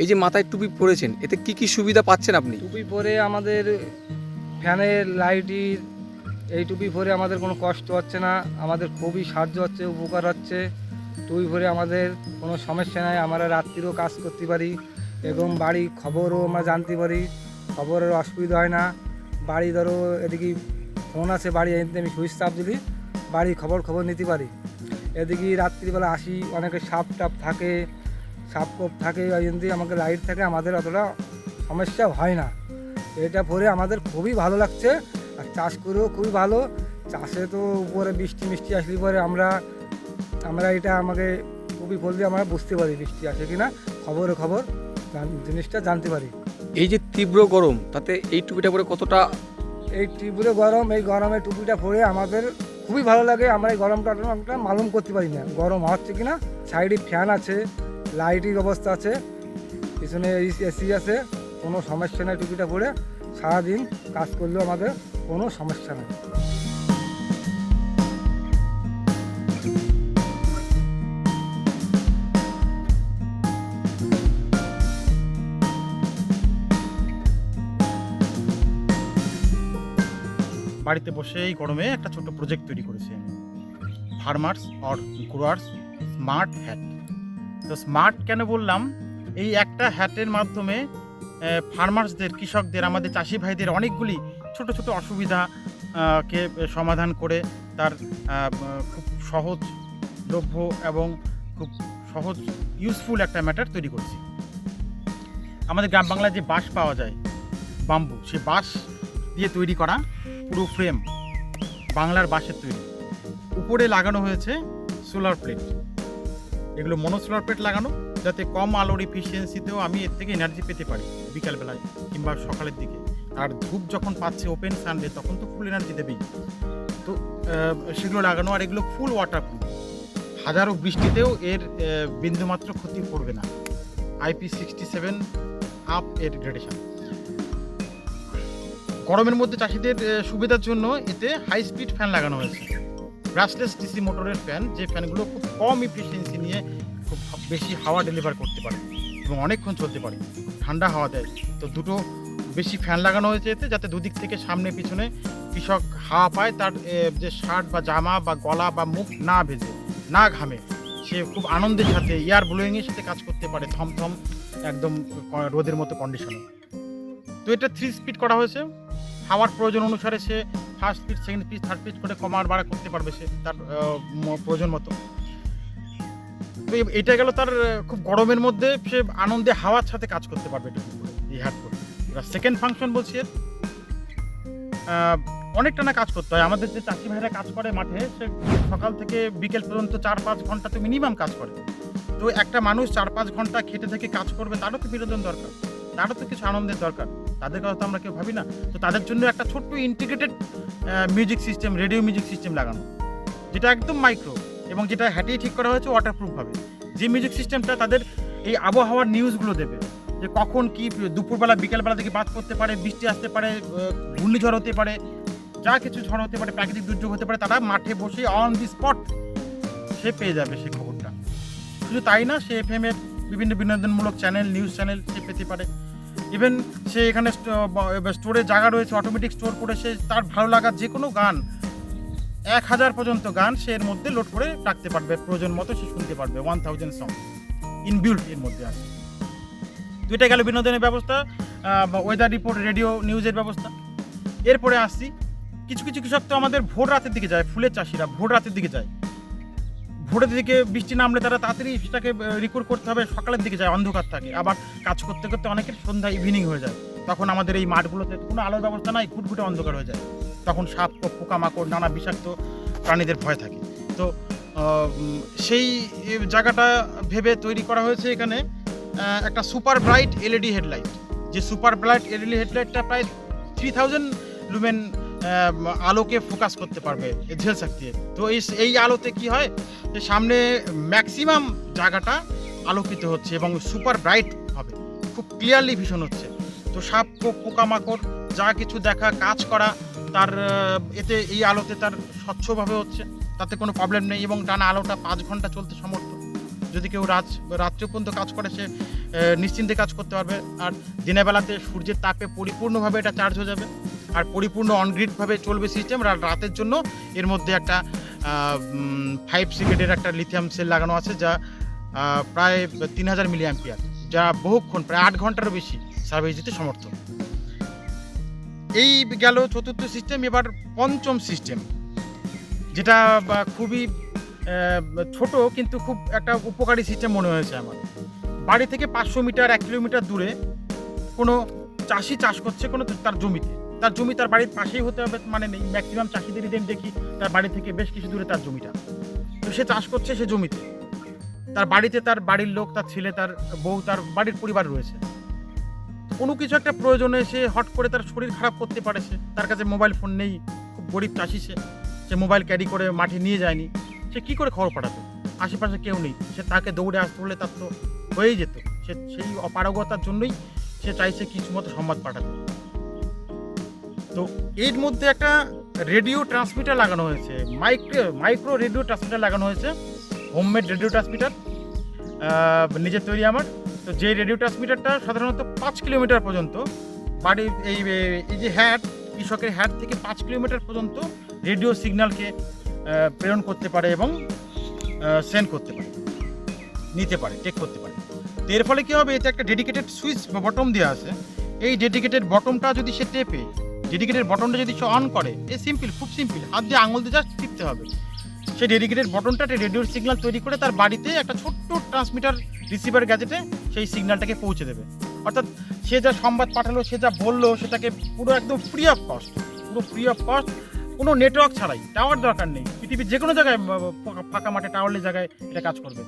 এই যে মাথায় টুপি পরেছেন, এতে কি কি সুবিধা পাচ্ছেন আপনি? টুপি পরে আমাদের ফ্যানের লাইটির এই টুপি পরে আমাদের কোনো কষ্ট হচ্ছে না, আমাদের খুবই সাহায্য হচ্ছে, উপকার হচ্ছে। টুপি পরে আমাদের কোনো সমস্যা নাই, আমরা রাত্রিরও কাজ করতে পারি, এবং বাড়ি খবরও আমরা জানতে পারি, খবরের অসুবিধা হয় না। বাড়ি ধরো, এদিকে ফোন আছে, বাড়ি আমি সুইচ চাপ দিলি বাড়ি খবর খবর নিতে পারি। এদিকে রাত্রিবেলা আসি, অনেকে সাপ টাপ থাকে সাপ কোপ থাকে ওই জন্য আমাকে লাইট থাকে আমাদের অতটা সমস্যা হয় না। এটা পরে আমাদের খুবই ভালো লাগছে। আর চাষ করেও খুবই ভালো। চাষে তো উপরে বৃষ্টি মিষ্টি আসলে পরে আমরা আমরা এটা আমাকে খুবই বললে আমরা বুঝতে পারি বৃষ্টি আসে কি না খবরে খবর জান- জিনিসটা জানতে পারি। এই যে তীব্র গরম তাতে এই টুপিটা পরে কতটা এই তীব্র গরম এই গরমে টুপিটা পরে আমাদের খুবই ভালো লাগে। আমরা এই গরমটা আমরা মালুম করতে পারি না। গরম হচ্ছে কি না সাইডে ফ্যান আছে। লাইটিং অবস্থা আছে, পিছনে এসি আছে, কোনো সমস্যা নেই টুপিটা পরে, সারাদিন কাজ করলেও আমাদের কোনো সমস্যা নেই। বাড়িতে বসে এই গরমে একটা ছোট্ট প্রজেক্ট তৈরি করেছি আমি। Farmers or growers smart hat তো স্মার্ট কেন বললাম? এই একটা হ্যাটের মাধ্যমে ফার্মার্সদের কৃষকদের, আমাদের চাষি ভাইদের অনেকগুলি ছোট ছোট অসুবিধা কে সমাধান করে তার খুব সহজ দ্রব্য এবং খুব সহজ ইউজফুল একটা ম্যাটার তৈরি করছি। আমাদের গ্রাম বাংলায় যে বাঁশ পাওয়া যায় বাম্বু সে বাঁশ দিয়ে তৈরি করা পুরো ফ্রেম বাংলার বাঁশের তৈরি। উপরে লাগানো হয়েছে সোলার প্লেট এগুলো মনো সোলার প্লেট লাগানো যাতে কম আলোর এফিসিয়েন্সিতেও আমি এর থেকে এনার্জি পেতে পারি বিকালবেলায় কিংবা সকালের দিকে। আর ধূপ যখন পাচ্ছে ওপেন সানডে তখন তো ফুল এনার্জি দেবেই। তো সেগুলো লাগানো আর এগুলো ফুল ওয়াটারপ্রুফ হাজারো বৃষ্টিতেও এর বিন্দুমাত্র ক্ষতি করবে না। আইপি সিক্সটি সেভেন আপ এর গ্রেডেশন গরমের মধ্যে চাষিদের সুবিধার জন্য এতে হাই স্পিড ফ্যান লাগানো হয়েছে। ব্রাশলেস ডিসি মোটরের ফ্যান যে ফ্যানগুলো খুব কম ইফিসিয়েন্সি নিয়ে খুব বেশি হাওয়া ডেলিভার করতে পারে এবং অনেকক্ষণ চলতে পারে, ঠান্ডা হাওয়া দেয়। তো দুটো বেশি ফ্যান লাগানো হয়েছে এতে যাতে দুদিক থেকে সামনে পিছনে কৃষক হাওয়া পায়, তার যে শার্ট বা জামা বা গলা বা মুখ না ভেজে, না ঘামে, সে খুব আনন্দের সাথে এয়ার ব্লোয়িংয়ের সাথে কাজ করতে পারে থমথম একদম রোদের মতো কন্ডিশনে তো এটা থ্রি স্পিড করা হয়েছে। হাওয়ার প্রয়োজন অনুসারে সে first speed second speed third speed করে কমার বাড়া করতে পারবে সে তার প্রয়োজন মতো। তো এটা গেল তার খুব গরমের মধ্যে সে আনন্দে হাওয়ার সাথে কাজ করতে পারবে করে এই করে। সেকেন্ড ফাংশন বলছি এর না কাজ করতে হয়। আমাদের যে চাষি ভাইরা কাজ করে মাঠে, সে সকাল থেকে বিকেল পর্যন্ত চার পাঁচ ঘণ্টা তো মিনিমাম কাজ করে। তো একটা মানুষ চার পাঁচ ঘণ্টা খেটে থেকে কাজ করবে, তারও তো বিনোদন দরকার। তারও তো কিছু আনন্দের দরকার। তাদের কথা তো আমরা কেউ ভাবি না। তো তাদের জন্য একটা ছোট্ট integrated music system radio music system লাগানো। যেটা একদম মাইক্রো এবং যেটা হ্যাটেই ঠিক করা হয়েছে ওয়াটারপ্রুফভাবে যে মিউজিক সিস্টেমটা তাদের এই আবহাওয়ার নিউজগুলো দেবে। যে কখন কি দুপুরবেলা, বিকেলবেলা থেকে বাদ করতে পারে, বৃষ্টি আসতে পারে ঘূর্ণিঝড় হতে পারে, যা কিছু ঝড় হতে পারে, প্রাকৃতিক দুর্যোগ হতে পারে, তারা মাঠে বসে অন দি স্পট সে পেয়ে যাবে সেই খবরটা। শুধু তাই না, সে এফ এর বিভিন্ন বিনোদনমূলক চ্যানেল নিউজ চ্যানেল সে পেতে পারে। ইভেন সে এখানে স্টোরে জায়গা রয়েছে অটোমেটিক স্টোর করে সে তার ভালো লাগার যে কোনো গান, এক হাজার পর্যন্ত গান সে এর মধ্যে লোড করে রাখতে পারবে, প্রয়োজন মতো সে শুনতে পারবে ওয়ান থাউজেন্ড সং ইনবিল্ট এর মধ্যে আছে এটা গেল বিনোদনের ব্যবস্থা ওয়েদার রিপোর্ট রেডিও নিউজের ব্যবস্থা। এরপরে আসছি, কিছু কিছু কৃষক তো আমাদের ভোর রাতের দিকে যায়, ফুলের চাষিরা ভোর রাতের দিকে যায়। ভোরের দিকে বৃষ্টি নামলে তারা তাড়াতাড়ি সেটাকে রিকোর্ড করতে হবে, সকালের দিকে যায়, অন্ধকার থাকে। আবার কাজ করতে করতে অনেকের সন্ধ্যা ইভিনিং হয়ে যায়। তখন আমাদের এই মাঠগুলোতে কোনো আলোর ব্যবস্থা নাই, ঘুটঘুটে অন্ধকার হয়ে যায়। তখন সাপ পোকামাকড়, নানা বিষাক্ত প্রাণীদের ভয় থাকে। তো সেই জায়গাটা ভেবে তৈরি করা হয়েছে এখানে একটা সুপার ব্রাইট এলইডি হেডলাইট। যে সুপার ব্রাইট এলইডি হেডলাইটটা প্রায় থ্রি থাউজেন্ড লুমেন আলোকে ফোকাস করতে পারবে ঝেল শক্তি। তো এই এই আলোতে কি হয়? যে সামনে ম্যাক্সিমাম জায়গাটা আলোকিত হচ্ছে এবং সুপার ব্রাইট হবে। খুব ক্লিয়ারলি ভিশন হচ্ছে। তো সাপ পোক পোকামাকড় যা কিছু দেখা, কাজ করা, তার এতে এই আলোতে তার স্বচ্ছভাবে হচ্ছে। তাতে কোনো প্রবলেম নেই এবং টানা আলোটা পাঁচ ঘণ্টা চলতে সমর্থ। যদি কেউ রাত, রাত্রে পর্যন্ত কাজ করে, সে নিশ্চিন্তে কাজ করতে পারবে। আর দিনের বেলাতে সূর্যের তাপে পরিপূর্ণভাবে এটা চার্জ হয়ে যাবে। আর পরিপূর্ণ অনগ্রিডভাবে চলবে সিস্টেম আর রাতের জন্য। এর মধ্যে একটা ফাইভ সিকেটের একটা লিথিয়াম সেল লাগানো আছে, যা প্রায় তিন হাজার মিলি অ্যাম্পিয়ার যা বহুক্ষণ, প্রায় আট ঘন্টারও বেশি সার্ভিস দিতে সমর্থ এই গেল চতুর্থ সিস্টেম এবার পঞ্চম সিস্টেম যেটা খুবই ছোট, কিন্তু খুব একটা উপকারী সিস্টেম মনে হয়েছে আমার। বাড়ি থেকে পাঁচশো মিটার, এক কিলোমিটার দূরে কোনো চাষি চাষ করছে কোনো তার জমিতে। তার জমি তার বাড়ির পাশেই হতে হবে মানে নেই। ম্যাক্সিমাম চাষিদেরই আমি দেখি, তার বাড়ি থেকে বেশ কিছু দূরে তার জমিটা। তো সে চাষ করছে সে জমিতে। তার বাড়িতে তার বাড়ির লোক, তার ছেলে, তার বউ, তার বাড়ির পরিবার রয়েছে। কোনো কিছু একটা প্রয়োজনে সে হট করে তার শরীর খারাপ করতে পারে সে। তার কাছে মোবাইল ফোন নেই, খুব গরিব চাষি সে। সে মোবাইল ক্যারি করে মাঠে নিয়ে যায়নি। সে কি করে খবর পাঠাবে আশেপাশে কেউ নেই। সে তাকে দৌড়ে আসতে হলে তার তো হয়েই যেত। সে সেই অপারগতার জন্যই সে চাইছে কিছু মতো সংবাদ পাঠাতে। তো এর মধ্যে একটা রেডিও ট্রান্সমিটার লাগানো হয়েছে। মাইক্রো মাইক্রো রেডিও ট্রান্সমিটার লাগানো হয়েছে। হোমমেড রেডিও ট্রান্সমিটার নিজের তৈরি আমার। তো যে রেডিও ট্রান্সমিটারটা সাধারণত পাঁচ কিলোমিটার পর্যন্ত, বাড়ির এই এই যে হ্যাট কৃষকের হ্যাট থেকে পাঁচ কিলোমিটার পর্যন্ত রেডিও সিগন্যালকে প্রেরণ করতে পারে এবং সেন্ড করতে পারে, নিতে পারে টেক করতে পারে। তো এর ফলে কী হবে? এতে একটা ডেডিকেটেড সুইচ বা বটম দেওয়া আছে। এই ডেডিকেটেড বটমটা যদি সে টেপে ডেডিকেটেড বটনটা যদি সে অন করে, এ সিম্পল খুব সিম্পল হাত দিয়ে আঙুল দিয়ে জাস্ট টিপতে হবে। সেই ডেডিকেটেড বটনটা রেডিওর সিগন্যাল তৈরি করে তার বাড়িতে একটা ছোট্ট ট্রান্সমিটার রিসিভার গ্যাজেটে সেই সিগন্যালটাকে পৌঁছে দেবে। অর্থাৎ সে যা সংবাদ পাঠালো, সে যা বলল, সেটাকে পুরো একদম ফ্রি অফ কস্ট পুরো ফ্রি অফ কস্ট কোনো নেটওয়ার্ক ছাড়াই টাওয়ার দরকার নেই। পৃথিবীর যে কোনো জায়গায় ফাঁকা মাঠে টাওয়ারের জায়গায় এটা কাজ করবে।